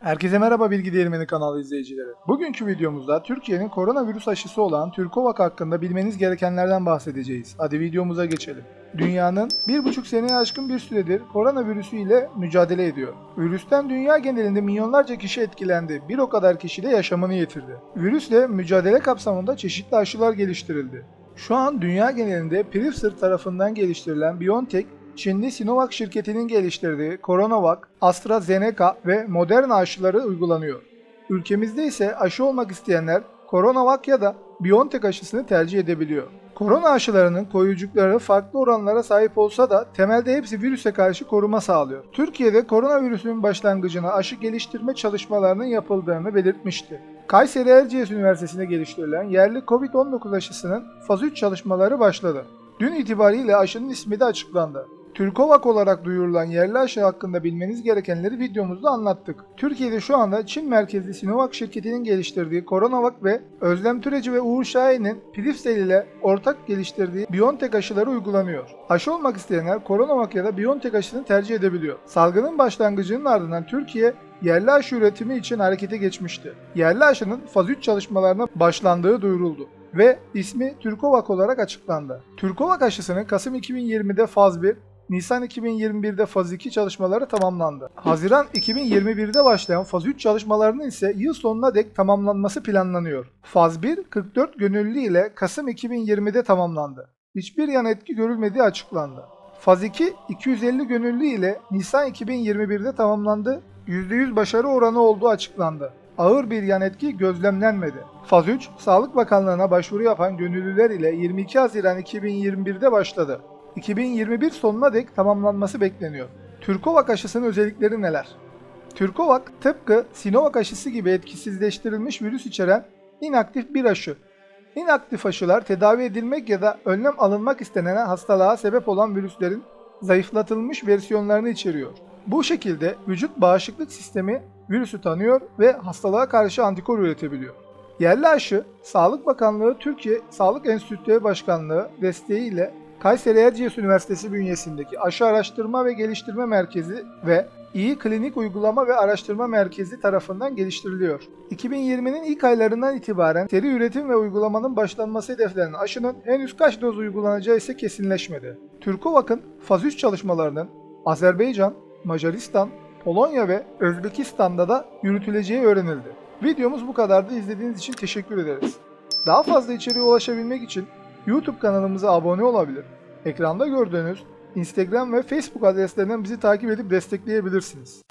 Herkese merhaba Bilgi Değirmeni kanalı izleyicileri. Bugünkü videomuzda Türkiye'nin koronavirüs aşısı olan Türkovak hakkında bilmeniz gerekenlerden bahsedeceğiz. Hadi videomuza geçelim. Dünyanın bir buçuk seneye aşkın bir süredir koronavirüsü ile mücadele ediyor. Virüsten dünya genelinde milyonlarca kişi etkilendi. Bir o kadar kişi de yaşamını yitirdi. Virüsle mücadele kapsamında çeşitli aşılar geliştirildi. Şu an dünya genelinde Pfizer tarafından geliştirilen BioNTech Çinli Sinovac şirketinin geliştirdiği CoronaVac, AstraZeneca ve Moderna aşıları uygulanıyor. Ülkemizde ise aşı olmak isteyenler CoronaVac ya da BioNTech aşısını tercih edebiliyor. Korona aşılarının koruyucukları farklı oranlara sahip olsa da temelde hepsi virüse karşı koruma sağlıyor. Türkiye'de koronavirüsün başlangıcına aşı geliştirme çalışmalarının yapıldığını belirtmişti. Kayseri Erciyes Üniversitesi'nde geliştirilen yerli COVID-19 aşısının faz 3 çalışmaları başladı. Dün itibariyle aşının ismi de açıklandı. Türkovak olarak duyurulan yerli aşı hakkında bilmeniz gerekenleri videomuzda anlattık. Türkiye'de şu anda Çin merkezli Sinovac şirketinin geliştirdiği CoronaVac ve Özlem Türeci ve Uğur Şahin'in Pfizer ile ortak geliştirdiği BioNTech aşıları uygulanıyor. Aşı olmak isteyenler CoronaVac ya da BioNTech aşısını tercih edebiliyor. Salgının başlangıcının ardından Türkiye yerli aşı üretimi için harekete geçmişti. Yerli aşının faz 3 çalışmalarına başlandığı duyuruldu ve ismi Türkovak olarak açıklandı. Türkovak aşısının Kasım 2020'de faz 1, Nisan 2021'de faz 2 çalışmaları tamamlandı. Haziran 2021'de başlayan faz 3 çalışmalarının ise yıl sonuna dek tamamlanması planlanıyor. Faz 1 44 gönüllü ile Kasım 2020'de tamamlandı. Hiçbir yan etki görülmediği açıklandı. Faz 2 250 gönüllü ile Nisan 2021'de tamamlandı. %100 başarı oranı olduğu açıklandı. Ağır bir yan etki gözlemlenmedi. Faz 3, Sağlık Bakanlığı'na başvuru yapan gönüllüler ile 22 Haziran 2021'de başladı. 2021 sonuna dek tamamlanması bekleniyor. Türkovak aşısının özellikleri neler? Türkovak tıpkı Sinovac aşısı gibi etkisizleştirilmiş virüs içeren inaktif bir aşı. İnaktif aşılar tedavi edilmek ya da önlem alınmak istenen hastalığa sebep olan virüslerin zayıflatılmış versiyonlarını içeriyor. Bu şekilde vücut bağışıklık sistemi virüsü tanıyor ve hastalığa karşı antikor üretebiliyor. Yerli aşı, Sağlık Bakanlığı Türkiye Sağlık Enstitüleri Başkanlığı desteğiyle Kayseri Erciyes Üniversitesi bünyesindeki Aşı Araştırma ve Geliştirme Merkezi ve İyi Klinik Uygulama ve Araştırma Merkezi tarafından geliştiriliyor. 2020'nin ilk aylarından itibaren seri üretim ve uygulamanın başlanması hedeflenen aşının henüz kaç doz uygulanacağı ise kesinleşmedi. Türkovak'ın faz 3 çalışmalarının Azerbaycan, Macaristan, Polonya ve Özbekistan'da da yürütüleceği öğrenildi. Videomuz bu kadardı. İzlediğiniz için teşekkür ederiz. Daha fazla içeriğe ulaşabilmek için YouTube kanalımıza abone olabilir. Ekranda gördüğünüz Instagram ve Facebook adreslerinden bizi takip edip destekleyebilirsiniz.